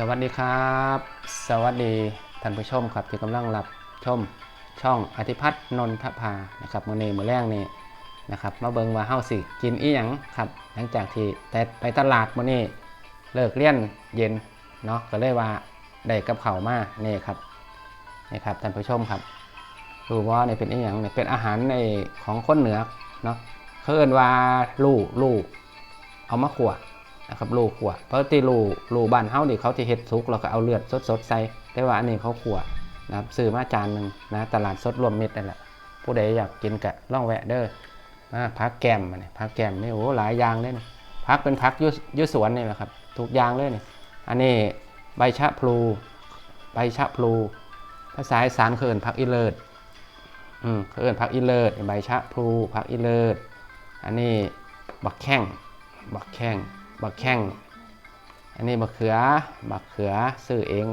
สวัสดีครับ สวัสดีท่านผู้ชมครับที่กำลังรับชมช่องอธิพัฒน์นนทภานะครับมื้อนี้มื้อแรกนี่นะครับมาเบิงว่าเฮาสิกินอีหยังครับหลังจากที่แต่ไปตลาดมื้อนี้เลิกเรียนเย็นเนาะก็เลยว่าได้กับข้ามานี่ครับนี่ครับท่านผู้ชมครับรู้ว่านี่เป็นอีหยังนี่เป็นอาหารในของคนเหนือเนาะเขาเอิ้นว่าลู่ลู่เอามาขั่ว นะครับลูกขั่วเพราะที่ลูลูบ้านเฮานี่เขาจะเฮ็ดสุกแล้วก็เอาเลือดสดๆใส่แต่ว่าอันนี้เขาขัวนะครับซื้อมาจานหนึ่งนะตลาดสดรวมมิตรนั่นแหละผู้ใดอยากกินกะล่องแวะเด้อมาพักแกมมาเนี่ยพักแกมนี่โอ้หลายอย่างเลยนี่พักเป็นพักยุยุสวนนี่แหละครับทุกอย่างเลยนี่อันนี้ใบชะพลูใบชะพลูภาษาอีสานเขินผักอีเลิศอืมเขินผักอีเลิศใบชะพลูผักอีเลิศอันนี้บักแข้งบักแข้ง บักแข้งอันนี้บักเขือบักเขือซื้อเอง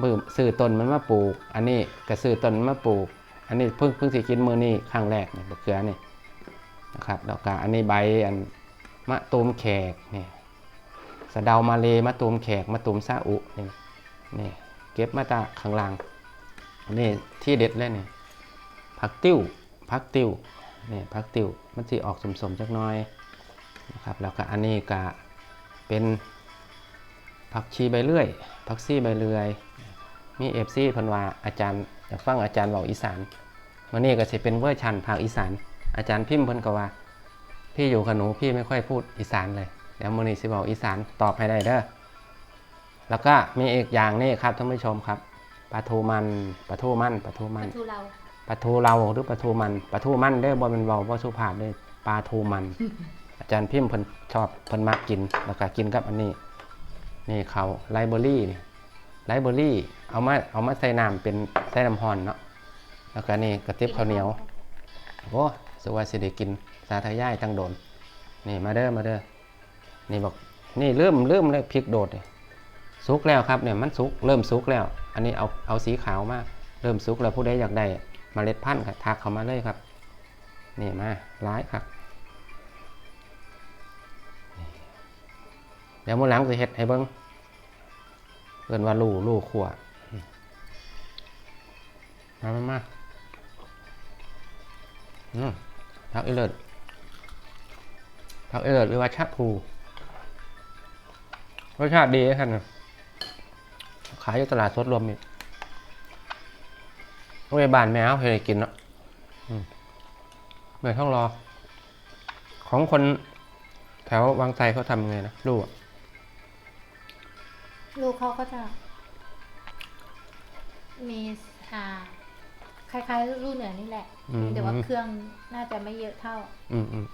มือซื้อต้นมันมาปลูก อันนี้ก็ซื้อต้นมันมาปลูก อันนี้เพิ่งเพิ่งสิกินมือนี่ครั้งแรกนี่บักเขือนี่นะครับแล้วก็อันนี้ใบอันมะตูมแขกนี่สะเดามาเลมะตูมแขกมะตูมซาอุนี่นี่เก็บมาจากข้างล่างอันนี้ที่เด็ดเลยนี่ผักติ้วผักติ้วนี่ผักติ้วมันสิออกสมๆจักหน้อย นะครับแล้วก็อันนี้ก็เป็นผักชีใบเลื่อยผักซี่ใบเลื่อย มีเอฟซีพันว่าอาจารย์อยากฟังอาจารย์บอกอีสานวันนี้ก็จะเป็นเวอร์ชันภาคอีสาน อาจารย์พิมพ์เพิ่นก็ว่าพี่อยู่กับหนูพี่ไม่ค่อยพูดอีสานเลยเดี๋ยวมื้อนี้สิบอกอีสานตอบให้ได้เด้อแล้วก็มีอีกอย่างนี่ครับท่านผู้ชมครับปลาทูมันปลาทูมันปลาทูมันทูเราปลาทูเราหรือปลาทูมันปลาทูมันเด้อบ่แมันเว้าบ่สุภาพเด้อปลาทูมันอา จารย์พิมพ์เพิ่นชอบเพิ่นมักกิน แล้วก็กินกับอันนี้ นี่เขาไลเบอรี่นี่ไลเบอรี่เอามาเอามาใส่น้ำเป็นใส่น้ำฮอนเนาะแล้วก็นี่กระติบข้าวเหนียวโอ้สวัสสิได้กินสาธยายตั้งโดน นี่มาเด้อมาเด้อนี่บอกนี่เริ่มเริ่มเลยพริกโดดสุกแล้วครับเนี่ยมันสุกเริ่มสุกแล้ว อันนี้เอาเอาสีขาวมาเริ่มสุกแล้วผู้ใดอยากได้เมล็ดพันธุ์ก็ทักเขามาเลยครับ นี่มาร้ายครับ ดี๋ยวมื้อหลังจะเฮ็ดให้เบิ่งเอิ้นว่าลู่ลู่ขั่วอืมามามาอืมผักอีเลิศผักอีเลิศหรือว่าชะพลูรสชาติดีครับนขายอยู่ตลาดสดรวมมิตรโรงพยาบาลแมวเคยกินเนาะอืมเมื่อต้องรอ ของคนแถววังไซเขาทำยังไงนะลูกอะ ลูกเขาก็จะมีอ่าคล้ายๆลูกเหนือนี่แหละ อืม แต่ว่าเครื่องน่าจะไม่เยอะเท่าอืมอืม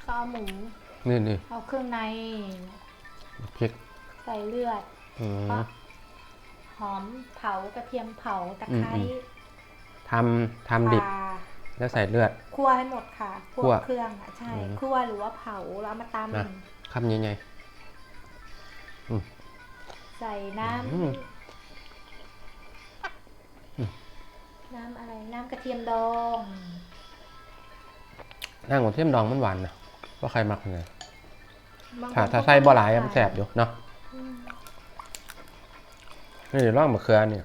เขาเอาหมู นี่นี่เอาเครื่องใน พริกใส่เลือดอืมหอมเผากระเทียมเผาตะไคร้อืม ทำทำดิบปลาแล้วใส่เลือด คั่วให้หมดค่ะคั่คั่ววเครื่องอะใช่อืมคั่วหรือว่าเผาแล้วเอามาตนะ คำยังไงำใส่น้อืมำน้ำอะไรน้ำกระเทียมดองนั่งของเทียมดองมันหวานนะว่าใครมักไงบงคนถ้าถ้าใส่บ่หลายอะมันแสบอยู่เนาะอืมนี่เดี๋ยวลองมะเขือเนี่ย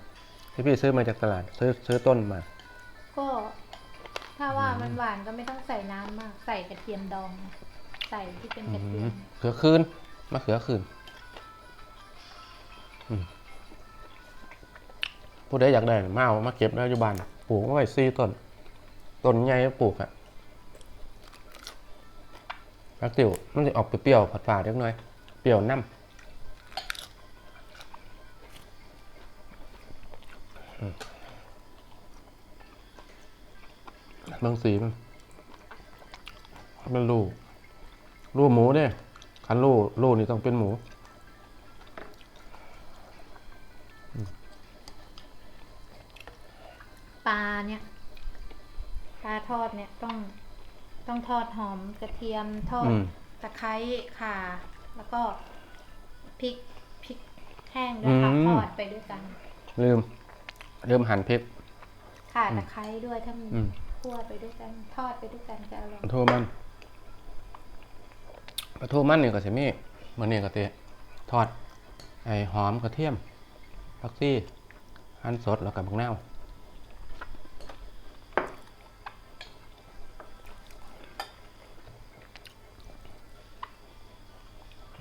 ที่พี่ซื้อมาจากตลาดซื้อซื้อต้นมา ก็ถ้าว่ามันหวานก็ไม่ต้องใส่น้ำมาก ใส่กระเทียมดอง ใส่ที่เป็นกระเทียม เขือคืนมะเขือคืนอืม ผู้ใดอยากได้มาเอามาเก็บแล้วอยู่บ้านปลูกไว้ซี่ต้นต้นใหญ่ปลูกอะพักติ๋วมันจะออกเปรี้ยวๆผัดๆเล็กน้อยเปรี้ยวน้ำอืมเบางสีมันเป็นรูรูหมูเนี่ยคันรูรูนี่ต้องเป็นหมู เนี่ยปลาทอดเนี่ยต้องต้องทอดหอมกระเทียมทอดอืม ตะไคร้ข่า แล้วก็พริกพริกแห้งด้วยค่ะอืม ทอดไปด้วยกันลืม ลืมหั่นพริก ข่าตะไคร้ด้วยถ้ามีอืม คั่วไปด้วยกัน ทอดไปด้วยกันจะอร่อยปลาทูมันปลาทูมันนี่ก็สิมีมื่อนี้ก็เตะทอด ไอ้หอมกระเทียมผักซี่หั่นสดแล้วกับบักนาว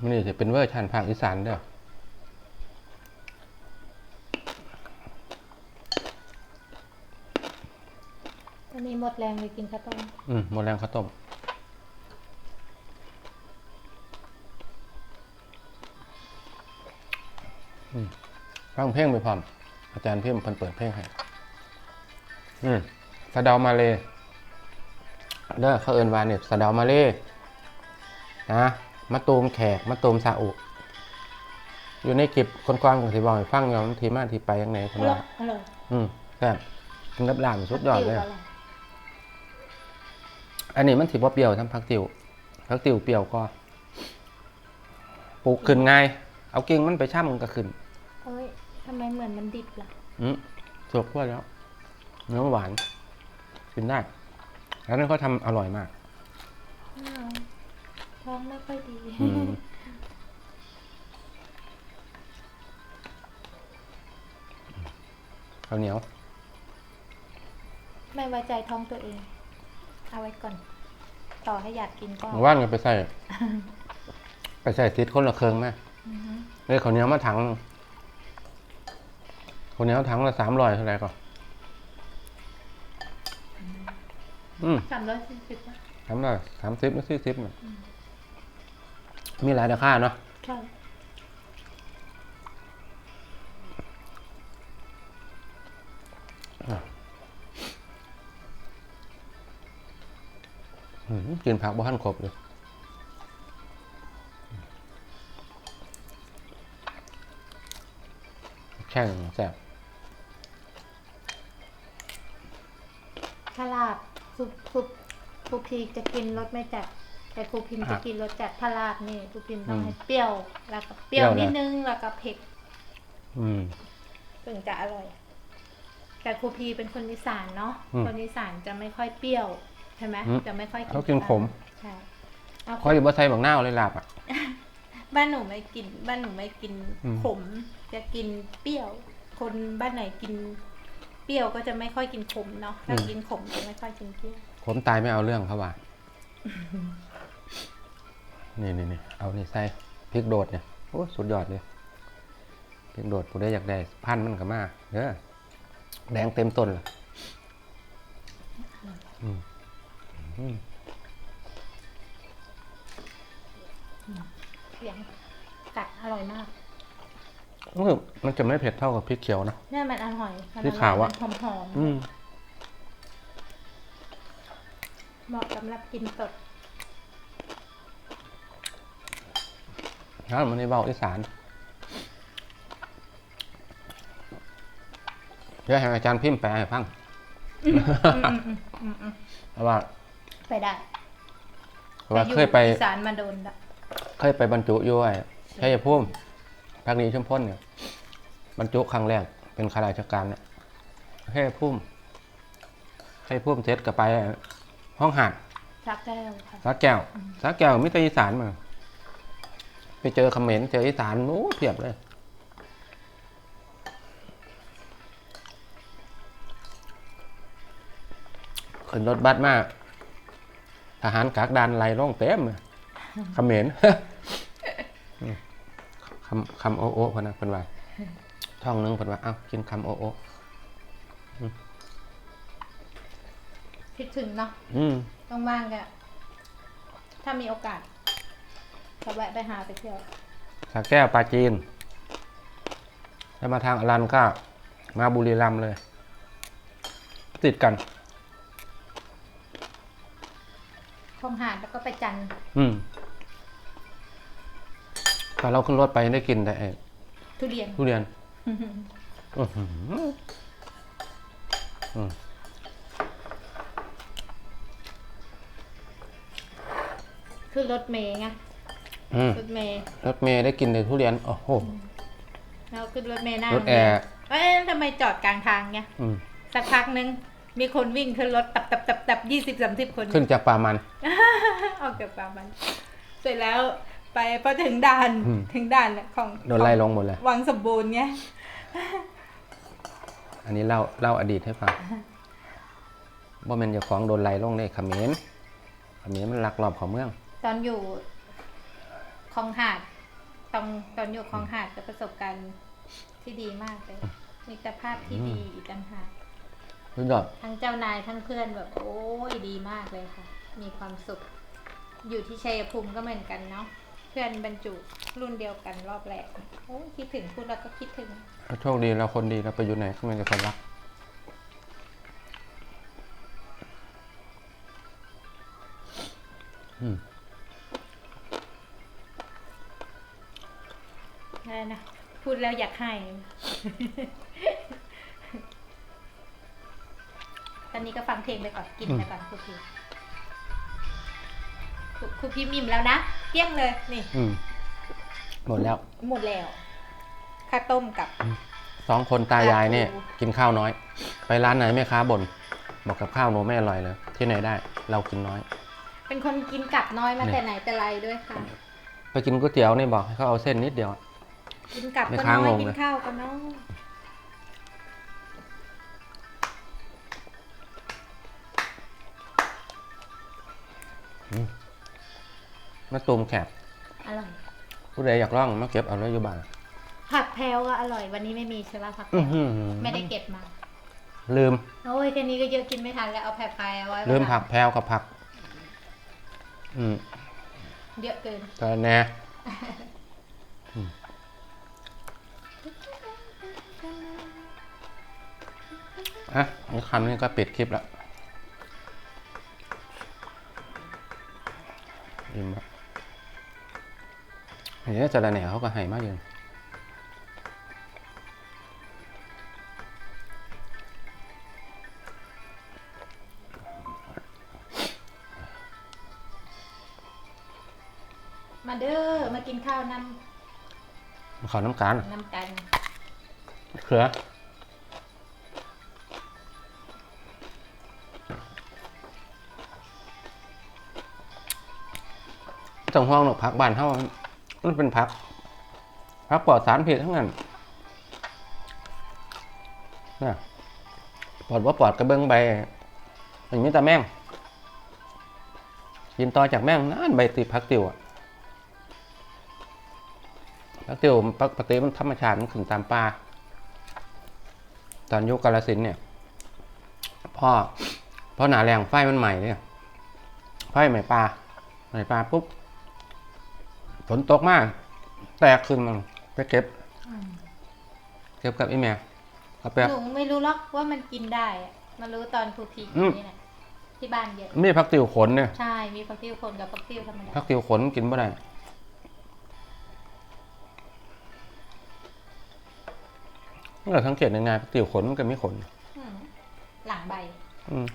มื่อนี้จะเป็นเวอร์ชันภาคอีสานเด้อตอนนี้หมดแรงเลยกินข้าวต้มอืมหมดแรงข้าวต้มอืมฟังเพลงไปพร้อม อาจารย์เพิ่มเพิ่นเปิดเพลงให้ อืมสะเดามาเลยเด้อเขาเอินวาเนี่ยสะเดามาเลยนะ มาตูมแขกมาตูมซาอุ อยู่ในคลิปคนกว้างของสิบอกให้ฟังอยู่ว่ามันทีมาทีไปยังไงคนอร่อว่ายอร่อยอืมแซ่บกินกับลาบสุดยอดเลยผักติ๋วร่อันนี้มันถือว่าเปรี้ยวทั้งพักติวพักติวเปรี้ยวก็ปลูกขึ้นง่าย เอากิ่งมันไปช่ำมันก็ขึ้นเอ้ยทำไมเหมือนมันดิบล่ะ อืมสุกว่าแล้ว เนื้อหวานกินได้ แล้วนั่นเขาทำอร่อยมากอ้าว ท้องไม่ค่อยดีอืมข้าวเหนียว ไม่ไว้ใจท้องตัวเอง เอาไว้ก่อน ต่อให้อยากกินก็ว่านกันไปใส่ ไปใส่ติดคนละเครื่องไหมอือฮึเลยข้าวเหนียวมาถังหนึ่งข้าวเหนียวถังละสามร้อยเท่าไหร่ก่อนอืมสามร้อยสี่สิบนะสามร้อยสามสิบหรือสี่สิบน่ะมี หลายราคาเนาะใช่อืมกินผักบ้านครบเลยแข่งแซ่บถ้าลาบซุปซุปครูพีจะกินรสไม่จัด แต่ครูพิมจะกินรสจัดถ้าลาบนี่ครูพิมต้องให้เปรี้ยวแล้วก็เปรี้ยวนิดนึงแล้วก็เผ็ดอืมถึงจะอร่อย แต่ครูพีเป็นคนอีสานเนาะอืมคนอีสานจะไม่ค่อยเปรี้ยวใช่ไหมอืมจะไม่ค่อยกินเขากินขมใช่เอาเขาอยู่บ่ใส่บักนาวเลยลาบอะบ้านหนูไม่กิน บ้านหนูไม่กินอืมขม จะกินเปรี้ยว คนบ้านไหนกินเปรี้ยวก็จะไม่ค่อยกินขมเนาะถ้ากินขมจะไม่ค่อยกินเปรี้ยวผมตายไม่เอาเรื่องเขาว่า นี่นี่นี่เอานี่ใส่พริกโดดเนี่ยโอ้สุดยอดเลยพริกโดดผู้ได้อยากได้พันธุ์มันก็มาเด้อแดงเต็มต้นเลยอืมอืมเสียงกัดอร่อยมากรู้สึกมันจะไม่เผ็ดเท่ากับพริกเขียวนะเนี่ยมันอร่อยมันที่ขาวอะหอมหอมๆอืมเหมาะสำหรับกินสด แล้วมันในเบาอีสานเดี๋ยวให้อาจารย์พิมพ์แปลให้ฟังอืมอืมอืมอืมอืมเพราะว่า ไปได้เพราะว่าเคยไปอีสานมาโดนละเคยไปบรรจุอยู่ไอ้ชัยภูมิภาคนี้ชุมพลเนี่ย บรรจุครั้งแรก เป็นข้าราชการเนี่ยชัยภูมิชัยภูมิเสร็จก็ไป ห้องหาดชักแก้วค่ะสักแก้วสักแก้วมิตรอีสานมา ไปเจอเขมรเจออีสานโอ้เพียบเลยขึ้นรถบัสมาทหารกากดานไล่ร่องเต็มเลยเขมรอืมคำคำโอโอพนนะเพิ่นว่าท่องหนึงเพิ่นว่าเอ้ากินคำโอโอคิดถึงเนาะอืมว่างๆก็ถ้ามีโอกาส ก็แวะไปหาไปเที่ยวสาแก้วปลาจีน แล้วมาทางอรันก็มาบุรีรัมย์เลย ติดกัน คลองหาดแล้วก็ไปจันทร์อืมตอนเราขึ้นรถไปได้กินแต่ไอ้ทุเรียน ทุเรียนอื้อหืออืมคือรถเมย์ไง อืมรถเมย์รถเมย์ได้กินแต่ทุเรียน โอ้โหแล้วขึ้นรถเมย์หน้ารถแอร์ เอ้ยทำไมจอดกลางทางไงอืม สักพักนึงมีคนวิ่งขึ้นรถตับตับตับตับยี่สิบสามสิบคน ขึ้นจากป่ามัน ออกจากป่ามัน เสร็จแล้วไปพอถึงด่านอืม ถึงด่านของโดนไล่ลงหมดเลย วังสมบูรณ์ไงอันนี้เล่าเล่าอดีตให้ฟังว่ามันจะของโดนไล่ลงในเขมรเขมรมันลักลอบเของเมือง ตอนอยู่ คลองหาดตอนตอนอยู่คลองหาดก็ประสบการณ์ที่ดีมากเลยมีแต่ภาพที่ดีอีกต่างหากสุดยอดทั้งเจ้านายทั้งเพื่อนแบบ โอ้ยดีมากเลยค่ะ มีความสุข อยู่ที่ชัยภูมิก็เหมือนกันเนาะเพื่อนบรรจุรุ่นเดียวกันรอบแรกโอ้ยคิดถึงพูดแล้วก็คิดถึงโชคดีเราคนดีเราไปอยู่ไหนก็มีแต่คนรักอืม อะไรนะ พูดแล้วอยากให้ ตอนนี้ก็ฟังเพลงไปก่อน กินไปก่อนครูพีครูครูพีมิมแล้วนะเกลี้ยงเลย นี่ อืมหมดแล้ว หมดแล้ว ข้าวต้มกับ สองคนตายายเนี่ยโอ้กินข้าวน้อย ไปร้านไหนแม่ค้าบ่นบอกกับข้าวหนูไม่อร่อยเลยที่ไหนได้ เรากินน้อย เป็นคนกินกับน้อยมาเนี่ยแต่ไหนแต่ไรด้วยค่ะ ไปกินก๋วยเตี๋ยวนี่บอกให้เขาเอาเส้นนิดเดียว กินกับไม่ก็ค้างน้อยงกินเลยข้าวก็น้อยมาตูมแขกอร่อย ผู้ใดอยากล่องมาเก็บเอาเลยอยู่บ้านผักแพรวก็อร่อย วันนี้ไม่มีใช่ไหมผักแพรอื้อวหือไม่ได้เก็บมา ลืม โอ้ยแค่นี้ก็เยอะกินไม่ทันแล้วเอาแพรพายเอาไว้ลืมวันหผัลักงแพรวกับผัก อืมเยอะเกินตอนแน่ อะนี่คำนี้ก็ปิดคลิปแล้วอิ่มแล้วอันนี้จะระแหน่เขาก็ให้มากอยู่มาเด้อ มากินข้าวน้ขอน้ำการำน้ำกันเขือ ต้องห้องหนกพักบ้านเท่ามันเป็นพัก พักปลอดสารพิษทั้งนั้นนะปลอดว่าปลอดกระเบื้องใบอย่างนี้แต่แม่งกินต่อจากแม่งนั่นใบติพักติวอะพักติวปกติมันธรรมชาติมันขึ้นตามป่าตอนยุคกาลสินเนี่ยพ่อพ่อหนาแรงไฟมันใหม่เนี่ยไฟใหม่ปลาใหม่ปลาปุ๊บ ฝนตกมาก แตกขึ้นมันไปเก็บ เก็บกับไอ้แม่กาแฟ หนูไม่รู้หรอกว่ามันกินได้อะมารู้ตอนครูพีอืม นี่แหละที่บ้านเยอะ มีพักติวขนเนี่ยใช่ มีฟักติ้วคนกับฟักติ้วธรรมดาพักติวขนกินไม่ได้เมื่อสังเกตยังไงพักติวขนมันก็มีขน อืมหลังใบ อืม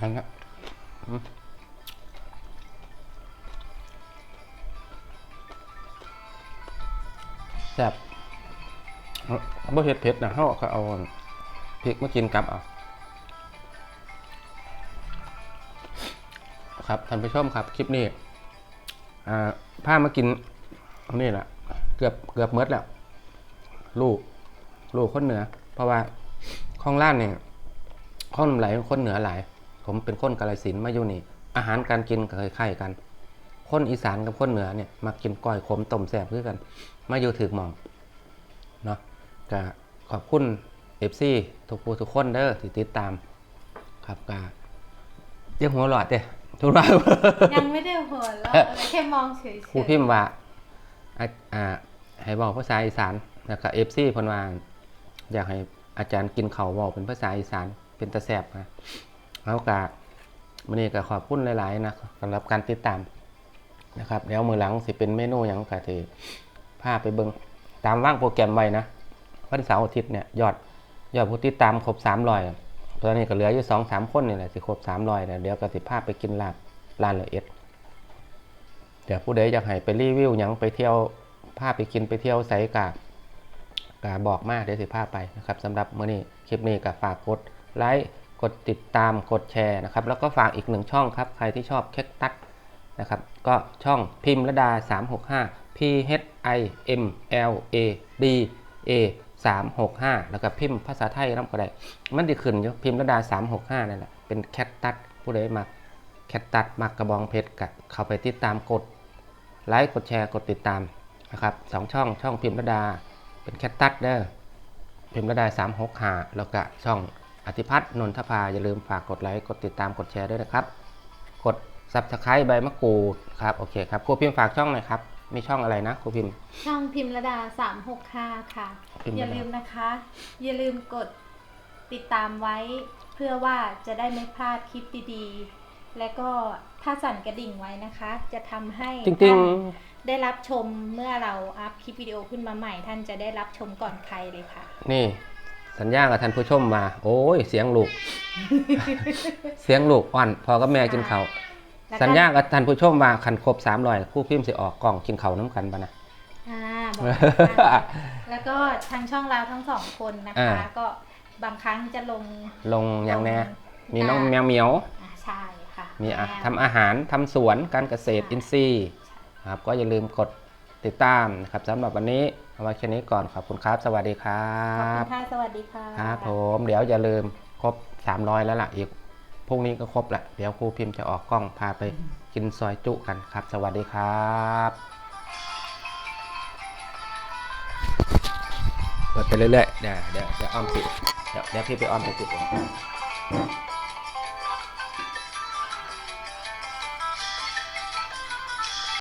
อันละแซ่บเอาเอาบ่เฮ็ดเผ็ดนะเขาก็เอาพริกมากินกับเอาครับท่านผู้ชมครับ คลิปนี้อ่ามากินอันนี่แหละเกือบเกือบเมดแล้ว ลูก ลูกคนเหนือ เพราะว่าข้องล่านเนี่ยข้องน้ำไหลเป็นคนเหนือหลาย ผมเป็นคนกาลสินธุ์มาอยู่นี่ อาหารการกินก็คล้ายๆกัน คนอีสานกับคนเหนือเนี่ยมากินก้อยขมต้มแซ่บคือกัน มาอยู่ถือหมองเนาะก็ขอบคุณเอฟซีทุกผู้ทุกคนเด้อที่ติดตาม ครับก็ยังหัวหลอดเด้ทุกรายยังไม่ได้หัวเราะอะไรแค่มองเฉยๆครูพิมพ์ว่าอ่าอ่าให้บอกภาษาอีสานแล้วก็เอฟซีพนวาอยากให้อาจารย์กินเขาวบอกเป็นภาษาอีสานเป็นตะแสบนะ แล้วก็วันนี้ก็ขอบคุณหลาย ๆ นะสำหรับการติดตามนะครับเดี๋ยวมือหลังสิเป็นเมนูอย่างกะที่พาไปเบิงตามว่างโปรแกรมไว้นะวันเสาร์อาทิตย์เนี่ยยอดยอดผู้ติดตามครบสามรอยตอนนี้ก็เหลืออยู่สองสามคนนี่แหละสิครบสามรอยเดี๋ยวก็สิพาไปกินลาบลานละเอ็ดเดี๋ยวผู้ใดอยากให้ไปรีวิวหยังไปเที่ยวพาไปกินไปเที่ยวไสกะก็บอกมากเดี๋ยวสิพาไปนะครับสำหรับมื้อนี้คลิปนี้ก็ฝากกดไลค์ กดติดตามกดแชร์นะครับ แล้วก็ฝากอีกหนึ่งช่องครับ ใครที่ชอบเค้กตัดนะครับ ก็ช่องพิมพ์ระดา 365 P H I M L A D A 365 แล้วก็พิมพ์ภาษาไทยน้ำก็ได้ มันจะขึ้นอยู่พิมพ์ระดา 365นั่นแหละเป็นแคทตัดผู้ใดมาแคทตัดมักกระบองเพชรกะเข้าไปติดตามกดไลค์กดแชร์กดติดตามนะครับสองช่องช่องพิมพ์ระดา เป็นแคทตัดเด้อพิมพ์ระดา365แล้วก็ช่อง ธิพัฒน์นนทภาอย่าลืมฝากกดไลค์กดติดตามกดแชร์ด้วยนะครับ กด subscribe ใบมะกรูดครับโอเคครับครูพิมพ์ฝากช่องหน่อยครับมีช่องอะไรนะครูพิมพ์ ช่องพิมพ์ระดา 365 ค่ะ พิมพ์ระดา อย่าลืมนะคะ อย่าลืมกดติดตามไว้ เพื่อว่าจะได้ไม่พลาดคลิปดีๆ และก็ถ้าสั่นกระดิ่งไว้นะคะ จะทำให้จริงท่านได้รับชมเมื่อเราอัพคลิปวิดีโอขึ้นมาใหม่ ท่านจะได้รับชมก่อนใครเลยค่ะๆนี่ สัญญากับท่านผู้ชมมา โอ้ย เสียงลูก เสียงลูกอ่อนพอกับแม่กินเขาวแล้วก็สัญญากับท่านผู้ชมมาคันครบสามร้อยครู่พิมพ์สิออกกล่องกินเขาวน้ำกันปะนะ อ่าบอกนะคะแล้วก็ทางช่องเราทั้งสองคนนะคะอ่าก็บางครั้งจะลงลงอย่างแน่ลมีน้องาแมวเหมียว อ่าใช่ค่ะมีอะแวทำอาหารทำสวนการเกษตรอินทรีย์ครับก็อย่าลืมกด ติดตามนะครับสำหรับวันนี้เอาไว้แค่นี้ก่อนขอบคุณครับ สวัสดีครัขอบบคุณค่ะ สวัสดีค่ะ ครับผมเดี๋ยวอย่าลืมครบ 300 แล้วล่ะอีกพรุ่งนี้ก็ครบแหละเดี๋ยวครูพิมพ์จะออกกล้องพาไปกินซอยจุกันครับ สวัสดีครับเปิดไปเรื่อยๆเดี๋ยวเดี๋ยวเดี๋ยวอ้อมติดเดี๋ยวเดี๋ยวพี่ไปอ้อมไปติดเอง